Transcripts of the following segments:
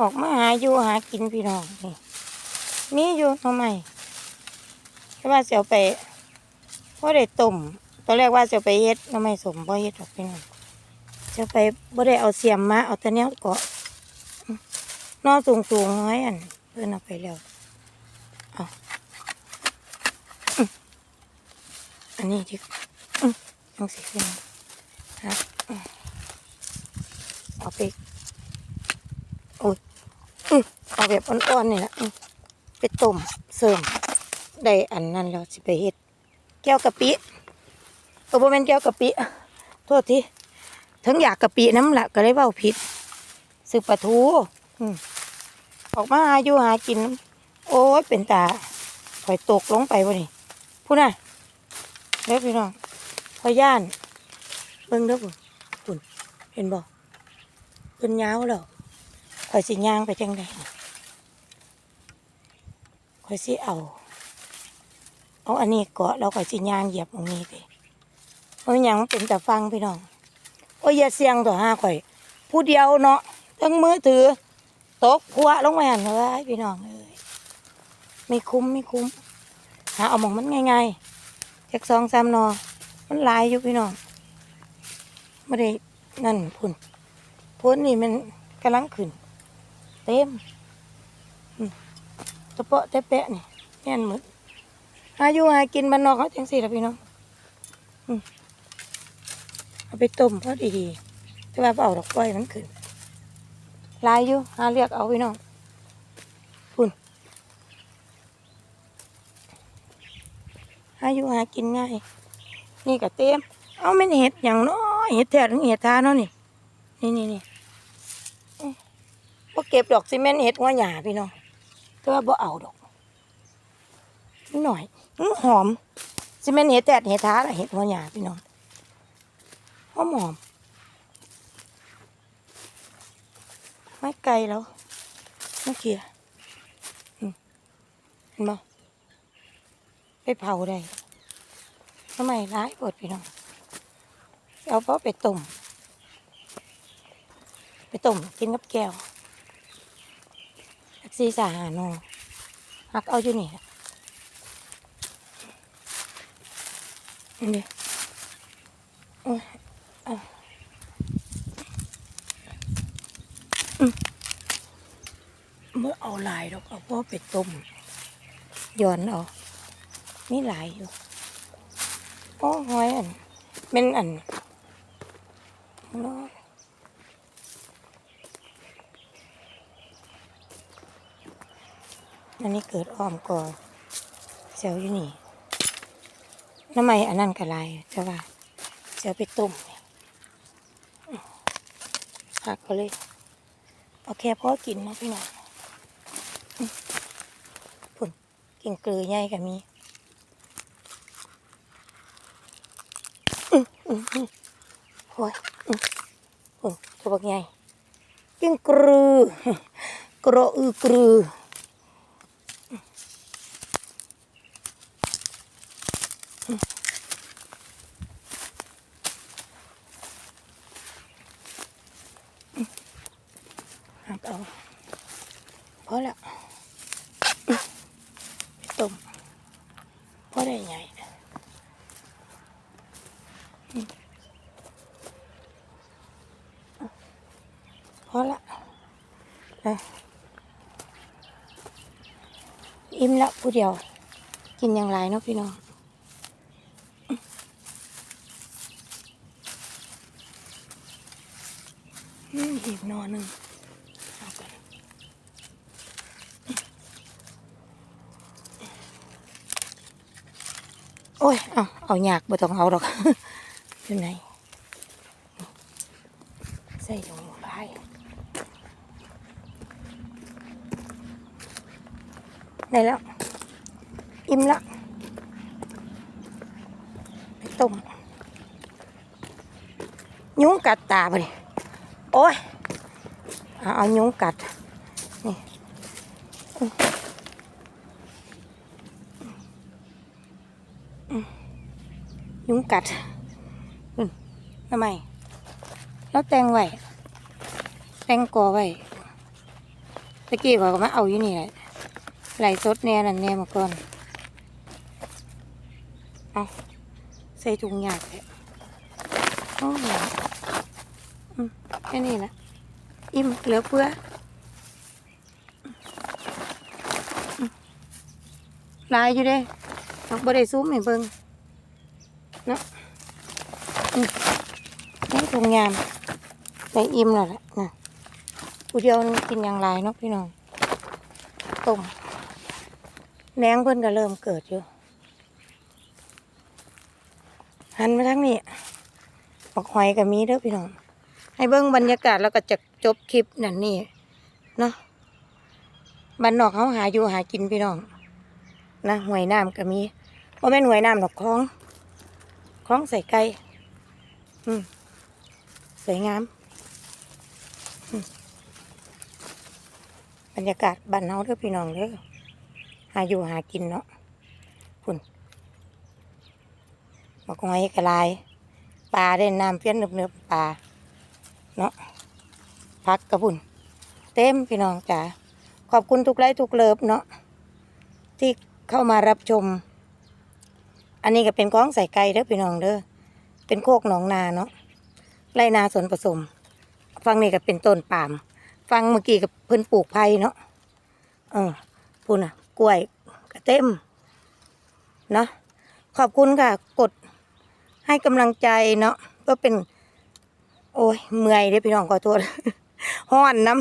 ออกมาหาอยู่หากินพี่น้องนี่มีอยู่ทำไมแค่ว่าเสียวไปว่าได้ต้มตอนแรกว่าเสียวไปเฮ็ดทำไมสมบ่เฮ็ดหรอกพี่น้องเสียวไปบ่ได้เอาเสียมมาเอาต่เนี้ยเกาะนอสูงสูงน้อยอัน เพื่อนเอาไปแล้วเอาอันนี้ที่ต้องสิพี่น้องครับเอาไป เอาแบบอ่อนๆนี่แหละไปต้มเสริมได้อันนั้นแล้วสิไปเฮ็ดแก้วกะปิเออบ่แมนแก้วกะปิโทษทีถึงอยากกะปิน้ำละก็เลยเว้าผิดซื้อปลาทูออกมาหาอยู่หากิน โอ้ยเป็นตาข่อยตกลงไปวะนี่พูดน่ะเด้อพี่น้องพอย่านเบิ่งเด้อพุ่นเห็นบ่เพิ่นยาวแล้วข่อยสิย่างไปจังได ข่อยสิเอา เอาอันนี้เกาะแล้วข่อยสิย่างเหยียบตรงนี้ไปเพราะหยังมันเป็นแต่ฟังพี่น้องโอ้ยอย่าเสียงต่อห้าข่อย ผู้เดียวเนาะทั้งมือถือตกพัวลงมาหันเลยพี่น้องเอ้ยไม่คุ้มไม่คุ้มหาเอาหมองมันง่ายๆจากสองสามนอ มันลายอยู่พี่น้องไม่ได้นั่นพุ่นพุ่นนี่มันกำลังขึ้น เต็ม ตะเปาะตะแปะนี่แน่นหมดหาอยู่หากินบ้านนอกเขาจังสี่ละพี่น้องอืมเอาไปต้มพอดีๆแต่ว่าเอาดอกก้อยมันขึ้นลายอยู่หาเรียกเอาพี่น้องพุ่นหาอยู่หากินง่าย นี่ก็เต็มเอาไม่เห็ดอย่างน้อยเห็ดแท้ถึงเห็ดทาเนาะนี่ นี่นี่นี่บ่เก็บดอกซีเมนต์เห็ดหัวหยาพี่น้อง แต่ว่าบ่เอาดอกนิดหน่อยหอมซีเมนต์เห็ดแตดเห็ดท้าละเห็ดหัวหยาพี่น้องหอมหอมไม่ไกลแล้วเมื่อกี้เห็นบ่ไปเผาได้ทำไมร้ายปวดพี่น้องเอาเพราะไปต้มไปต้มกินกับแก้ว แท็กซี่สาหานอหักเอาอยู่นี่นี่โอ้ยเอาอืมเมื่อเอาลายดอกเอาพ่อไปต้มย้อนเอามีหลายอยู่โอ้หอยอันเป็นอันน้อย อันนี้เกิดอ้อมก่อเซลอยู่นี่น้ำไมอันนั้นกระไรจะว่าเซลไปต้มนี่หักก็เลยเอาแค่พอกินนาะพี่น้องอืมพุ่นกินเกลือใหญ่ก็มีโอ้ยผุ่นตัวบักใหญ่กินเกลือกระอือกรือ หักเอาพอแล้วต้มพอได้ไงพอละอะ อิ่มแล้วผู้เดียว กินอย่างไรเนาะพี่น้องอืมอีกหนอหนึ่งเอาก่อนโอ้ย เอาเอาหยากบ่ต้องเอาดอกอยู่ไหนใส่ถุงไป ได้แล้ว อิ่มแล้วไปต้มยุงกัดตาไปโอ้ยเอาเอายุงกัด นี่ยุงกัดทำไมแล้วแต่งไว้แต่งกอไว้ตะกี้เขาก็มาเอาอยู่นี่แหละ ไหลสดแน่นั่นแน่มาก่อน เอาใส่ถุงหยากเลยโอ้ยอืมแค่นี้ละอิ่มเหลือเฟืออืมหลายอยู่เด้เราบ่ได้ซูมให้เบิ่งเนาะนี่ถุงยามได้อิ่มแล้วล่ะนะผู้เดียวกินอย่างไรเนาะพี่น้องต้ม แหนงเพิ่นก็เริ่มเกิดอยู่ หันมาทางนี้บักหอยก็มีเด้อพี่น้อง ให้เบิ่งบรรยากาศแล้วก็จะจบคลิปนั่นนี่เนาะบ้านนอกเขาหาอยู่หากินพี่น้อง นะหวยน้ำก็มีว่าแม่นหวยน้ำดอกคลองคลองใส่ไก่อืมสวยงามอืมบรรยากาศบ้านเฮาเด้อพี่น้องเด้อ หาอยู่หากินเนาะคุณบักหอยกระลายปลาได้น้ำเพี้ยนเนือบๆปลาเนาะพักกระพุ่น เต็มพี่น้องจ๋าขอบคุณทุกไลค์ทุกเลิฟเนาะที่เข้ามารับชม อันนี้ก็เป็นก้องใส่ไก่เด้อพี่น้องเด้อเป็นโคกหนองนาเนาะไรนาสวนผสม ฟังนี่ก็เป็นต้นปาล์มฟังเมื่อกี้กับเพิ่นปลูกไผ่เนาะเออพูนอะ กล้วยก็เต็มเนาะขอบคุณค่ะ กดให้กำลังใจเนาะก็เป็น โอ้ยเมื่อยเด้อพี่น้องขอโทษห้อนน้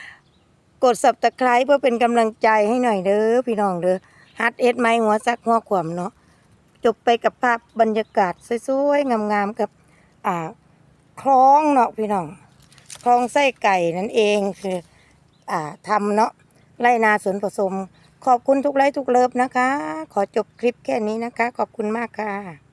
ำกดสับตะไคร้เพื่อเป็นกำลังใจให้หน่อยเด้อพี่น้องเด้อฮัดเอ็ดไม้หัวซักหัวขวมเนาะจบไปกับภาพบรรยากาศสวยๆงามๆกับ อ่าคลองเนาะพี่น้องคลองไส้ไก่นั่นเองคือ อ่าทำเนาะไรนาสวนผสม ขอบคุณทุกไลค์ทุกเลิฟนะคะ ขอจบคลิปแค่นี้นะคะ ขอบคุณมากค่ะ